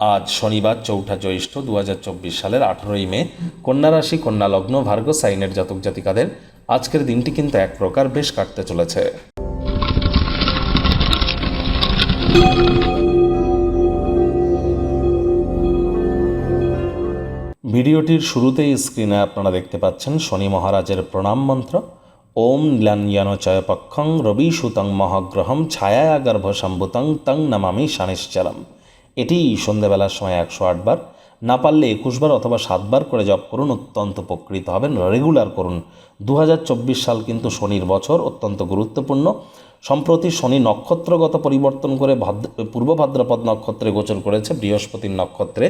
আজ শনিবার চৌঠা জ্যৈষ্ঠ দু হাজার চব্বিশ সালের আঠেরোই মে, কন্যা রাশি, কন্যা লগ্ন ভার্গ সাইনের জাতক জাতিকাদের আজকের দিনটি কিন্তু এক প্রকার বেশ কাটতে চলেছে। ভিডিওটির শুরুতেই স্ক্রিনে আপনারা দেখতে পাচ্ছেন শনি মহারাজের প্রণাম মন্ত্র। ওম নীলাঞ্জন পক্ষং রবি সুতং মহাগ্রহম ছায়া গর্ভ সম্ভুতং তং নমামি শানিশ্চরম এটি সন্ধ্যাবেলার সময় একশো আটবার না পারলে একুশবার অথবা সাতবার করে জপ করুন, অত্যন্ত উপকৃত হবেন। রেগুলার করুন। দু হাজার চব্বিশ সাল কিন্তু শনির বছর, অত্যন্ত গুরুত্বপূর্ণ। সম্প্রতি শনি নক্ষত্রগত পরিবর্তন করে ভাদ্র, পূর্ব ভাদ্রপদ নক্ষত্রে গোচর করেছে, বৃহস্পতির নক্ষত্রে।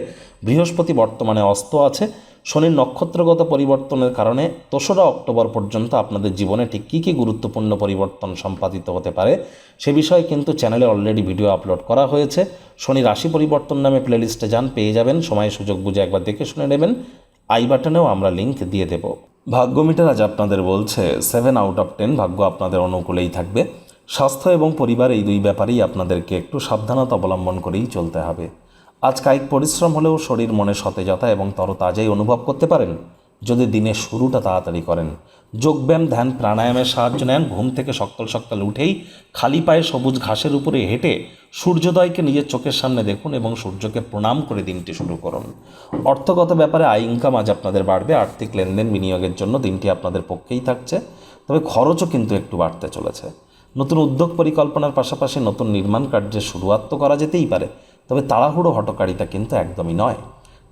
বৃহস্পতি বর্তমানে অস্ত আছে। শনির নক্ষত্রগত পরিবর্তনের কারণে দোসরা অক্টোবর পর্যন্ত আপনাদের জীবনে ঠিক কী কী গুরুত্বপূর্ণ পরিবর্তন সম্পাদিত হতে পারে, সে বিষয়ে কিন্তু চ্যানেলে অলরেডি ভিডিও আপলোড করা হয়েছে। শনি রাশি পরিবর্তন নামে প্লেলিস্টে যান, পেয়ে যাবেন। সময়, সুযোগ বুঝে একবার দেখে শুনে নেবেন। আই বাটনেও আমরা লিংক দিয়ে দেব। ভাগ্য মিটার আজ আপনাদের বলছে সেভেন আউট অফ টেন ভাগ্য আপনাদের অনুকূলেই থাকবে। স্বাস্থ্য এবং পরিবার এই দুই ব্যাপারেই আপনাদেরকে একটু সাবধানতা অবলম্বন করেই চলতে হবে। আজ কায়িক পরিশ্রম হলেও শরীর মনে সতেজতা এবং তরতাজাই অনুভব করতে পারেন। যদি দিনের শুরুটা তাড়াতাড়ি করেন, যোগব্যায়াম, ধ্যান, প্রাণায়ামের সাহায্য নেন, ঘুম থেকে সকাল সকাল উঠেই খালি পায়ে সবুজ ঘাসের উপরে হেঁটে সূর্যোদয়কে নিজের চোখের সামনে দেখুন এবং সূর্যকে প্রণাম করে দিনটি শুরু করুন। অর্থগত ব্যাপারে আয় ইনকাম আজ আপনাদের বাড়বে। আর্থিক লেনদেন বিনিয়োগের জন্য দিনটি আপনাদের পক্ষেই থাকছে। তবে খরচও কিন্তু একটু বাড়তে চলেছে। নতুন উদ্যোগ পরিকল্পনার পাশাপাশি নতুন নির্মাণ কার্যের শুরুয়াত তো করা যেতেই পারে, তবে তাড়াহুড়ো হটকারিতা কিন্তু একদমই নয়।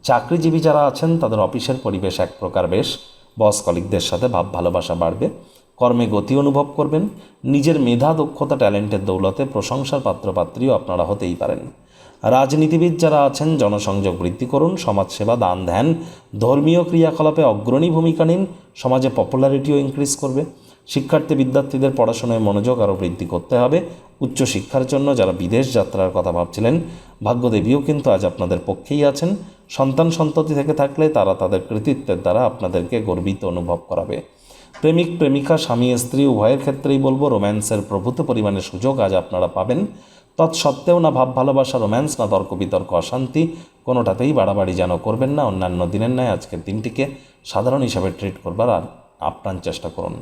চাকরিজীবী যারা আছেন, তাদের অফিসের পরিবেশ এক প্রকার বেশ। বস কলিকদের সাথে ভাব ভালোবাসা বাড়বে। কর্মে গতি অনুভব করবেন। নিজের মেধা, দক্ষতা, ট্যালেন্টের দৌলতে প্রশংসার পাত্রপাত্রীও আপনারা হতেই পারেন। রাজনীতিবিদ যারা আছেন, জনসংযোগ বৃদ্ধি করুন, সমাজসেবা দান ধ্যান, ধর্মীয় ক্রিয়াকলাপে অগ্রণী ভূমিকা নিন, সমাজে পপুলারিটিও ইনক্রিজ করবে। শিক্ষার্থী বিদ্যার্থীদের পড়াশোনায় মনোযোগ আরও বৃদ্ধি করতে হবে। উচ্চশিক্ষার জন্য যারা বিদেশ যাত্রার কথা ভাবছিলেন, ভাগ্যদেবীও কিন্তু আজ আপনাদের পক্ষেই আছেন। সন্তান সন্ততি থেকে থাকলে তারা তাদের কৃতিত্বের দ্বারা আপনাদেরকে গর্বিত অনুভব করাবে। প্রেমিক, প্রেমিকা, স্বামী, স্ত্রী, উভয়ের ক্ষেত্রেই বলব, রোম্যান্সের প্রভূত পরিমাণে সুযোগ আজ আপনারা পাবেন। তৎসত্ত্বেও না ভাব, ভালোবাসা, রোম্যান্স, না তর্ক, বিতর্ক, অশান্তি, কোনোটাতেই বাড়াবাড়ি যেন করবেন না। অন্যান্য দিনের ন্যায় আজকের দিনটিকে সাধারণ হিসাবে ট্রিট করবার আর আপ্রাণ চেষ্টা করুন।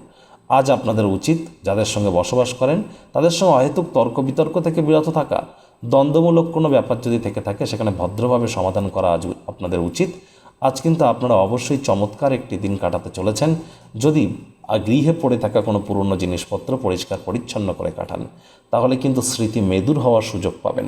আজ আপনাদের উচিত যাদের সঙ্গে বসবাস করেন, তাদের সঙ্গে অহেতুক তর্ক বিতর্ক থেকে বিরত থাকা। দ্বন্দ্বমূলক কোনো ব্যাপার যদি থেকে থাকে, সেখানে ভদ্রভাবে সমাধান করা আজ আপনাদের উচিত। আজ কিন্তু আপনারা অবশ্যই চমৎকার একটি দিন কাটাতে চলেছেন। যদি গৃহে পড়ে থাকা কোনো পুরনো জিনিসপত্র পরিষ্কার পরিচ্ছন্ন করে কাটান, তাহলে কিন্তু স্মৃতি মেদুর হওয়ার সুযোগ পাবেন।